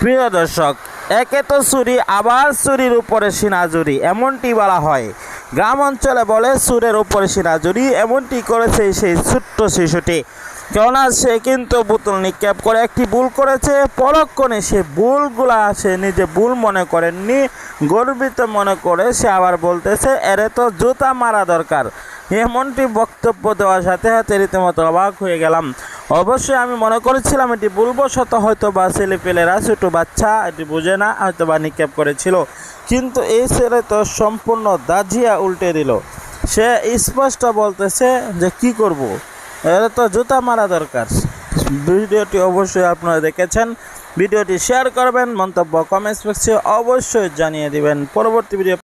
প্রিয় দর্শক, একে তো চুরি আবার চুরির উপরে সিনাজুরি, এমনটি বলা হয়। গ্রাম অঞ্চলে বলে সুরের উপরে সিনাজুরি, এমনটি করেছে সেই ছোট্ট শিশুটি। কেননা সে কিন্তু বোতল নিক্ষেপ করে একটি ভুল করেছে, পরক্ষণে সে ভুলগুলা সে নিজে ভুল মনে করেননি, গর্বিত মনে করে সে আবার বলতেছে, এরে তো জুতা মারা দরকার। এমনটি বক্তব্য দেওয়ার সাথে সাথে রীতিমতো অবাক হয়ে গেলাম। অবশ্যই আমি মনে করেছিলাম এটি ভুলবশত হয়তো বা ছেলেপেলেরা ছোটো বাচ্চা, এটি বুঝে না হয়তো বা নিক্ষেপ করেছিল। কিন্তু এই ছেলে তো সম্পূর্ণ দাজিয়া উল্টে দিল। সে স্পষ্ট বলতেছে যে কি করব। এরা তো জুতা মারা দরকার। ভিডিওটি অবশ্যই আপনারা দেখেছেন। ভিডিওটি শেয়ার করবেন, মন্তব্য কমেন্টস বক্সে অবশ্যই জানিয়ে দিবেন। পরবর্তী ভিডিও